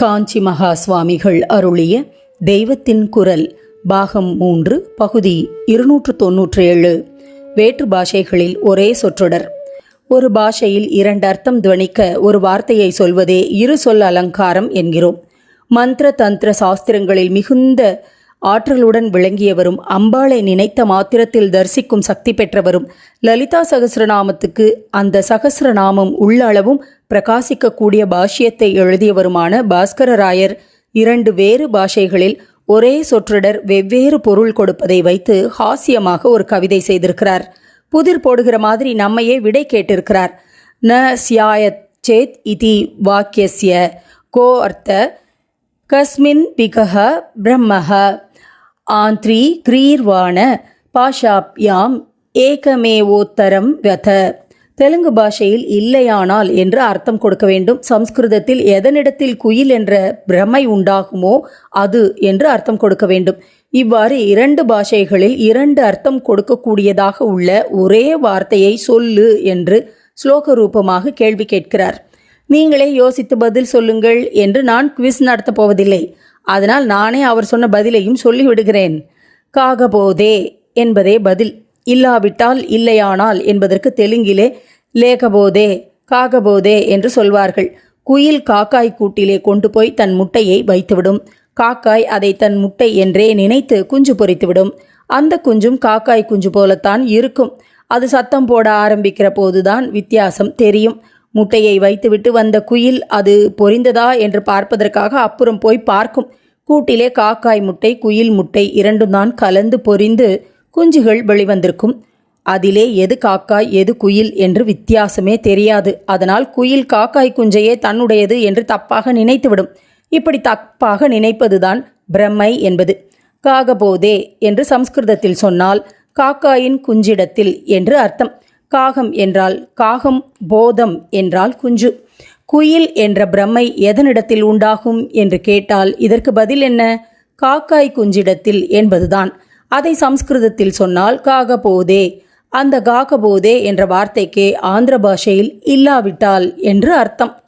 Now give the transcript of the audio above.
காஞ்சி மகா சுவாமிகள் அருளிய தெய்வத்தின் குரல் பாகம் மூன்று பகுதி இருநூற்று தொன்னூற்றி ஏழு வேற்று பாஷைகளில் ஒரே சொற்றொடர். ஒரு பாஷையில் இரண்டு அர்த்தம் துவனிக்க ஒரு வார்த்தையை சொல்வதே இரு சொல் அலங்காரம் என்கிறோம். மந்திர தந்திர சாஸ்திரங்களில் மிகுந்த ஆற்றலுடன் விளங்கியவரும் அம்பாளை நினைத்த மாத்திரத்தில் தரிசிக்கும் சக்தி பெற்றவரும் லலிதா சகசிரநாமத்துக்கு அந்த சகசிரநாமம் உள்ளளவும் பிரகாசிக்கக்கூடிய பாஷ்யத்தை எழுதியவருமான பாஸ்கரராயர் இரண்டு வேறு பாஷைகளில் ஒரே சொற்றொடர் வெவ்வேறு பொருள் கொடுப்பதை வைத்து ஹாஸ்யமாக ஒரு கவிதை செய்திருக்கிறார். புதிர் போடுகிற மாதிரி நம்மையே விடை கேட்டிருக்கிறார். ந சியாயத் சேத் இதி வாக்கியஸ்ய கோ அர்த்த கஸ்மின் பிகஹ பிரம்மஹ ஆந்த்ரி கிரீர்வாண பாஷாப்யாம் ஏகமேவோத்தரம் வத. தெலுங்கு பாஷையில் இல்லையானால் என்று அர்த்தம் கொடுக்க வேண்டும். சம்ஸ்கிருதத்தில் எதனிடத்தில் குயில் என்ற பிரமை உண்டாகுமோ அது என்று அர்த்தம் கொடுக்க வேண்டும். இவ்வாறு இரண்டு பாஷைகளில் இரண்டு அர்த்தம் கொடுக்கக்கூடியதாக உள்ள ஒரே வார்த்தையை சொல்லு என்று ஸ்லோக ரூபமாக கேள்வி கேட்கிறார். நீங்களே யோசித்து பதில் சொல்லுங்கள் என்று நான் குவிஸ் நடத்தப் போவதில்லை. அதனால் நானே அவர் சொன்ன பதிலையும் சொல்லிவிடுகிறேன். காகபோதே என்பதே பதில். இல்லாவிட்டால் இல்லையானால் என்பதற்கு தெலுங்கிலே லேகபோதே காகபோதே என்று சொல்வார்கள். குயில் காக்காய் கூட்டிலே கொண்டு போய் தன் முட்டையை வைத்துவிடும். காக்காய் அதை தன் முட்டை என்றே நினைத்து குஞ்சு பொரித்துவிடும் அந்த குஞ்சும் காக்காய் குஞ்சு போலத்தான் இருக்கும். அது சத்தம் போட ஆரம்பிக்கிற போதுதான் வித்தியாசம் தெரியும். முட்டையை வைத்துவிட்டு வந்த குயில் அது பொரிந்ததா என்று பார்ப்பதற்காக அப்புறம் போய் பார்க்கும். கூட்டிலே காக்காய் முட்டை குயில் முட்டை இரண்டும் தான் கலந்து பொரிந்து குஞ்சுகள் வெளிவந்திருக்கும். அதிலே எது காக்காய் எது குயில் என்று வித்தியாசமே தெரியாது. அதனால் குயில் காக்காய் குஞ்சையே தன்னுடையது என்று தப்பாக நினைத்துவிடும். இப்படி தப்பாக நினைப்பதுதான் பிரம்மை என்பது. காகபோதே என்று சம்ஸ்கிருதத்தில் சொன்னால் காக்காயின் குஞ்சிடத்தில் என்று அர்த்தம். காகம் என்றால் காகம் போதம் என்றால் குஞ்சு. குயில் என்ற பிரம்மை எதனிடத்தில் உண்டாகும் என்று கேட்டால் இதற்கு பதில் என்ன? காக்காய் குஞ்சிடத்தில் என்பதுதான். அதை சம்ஸ்கிருதத்தில் சொன்னால் காகபோதே அந்த காகபோதே என்ற வார்த்தைக்கு ஆந்திர பாஷையில் இல்லாவிட்டால் என்று அர்த்தம்.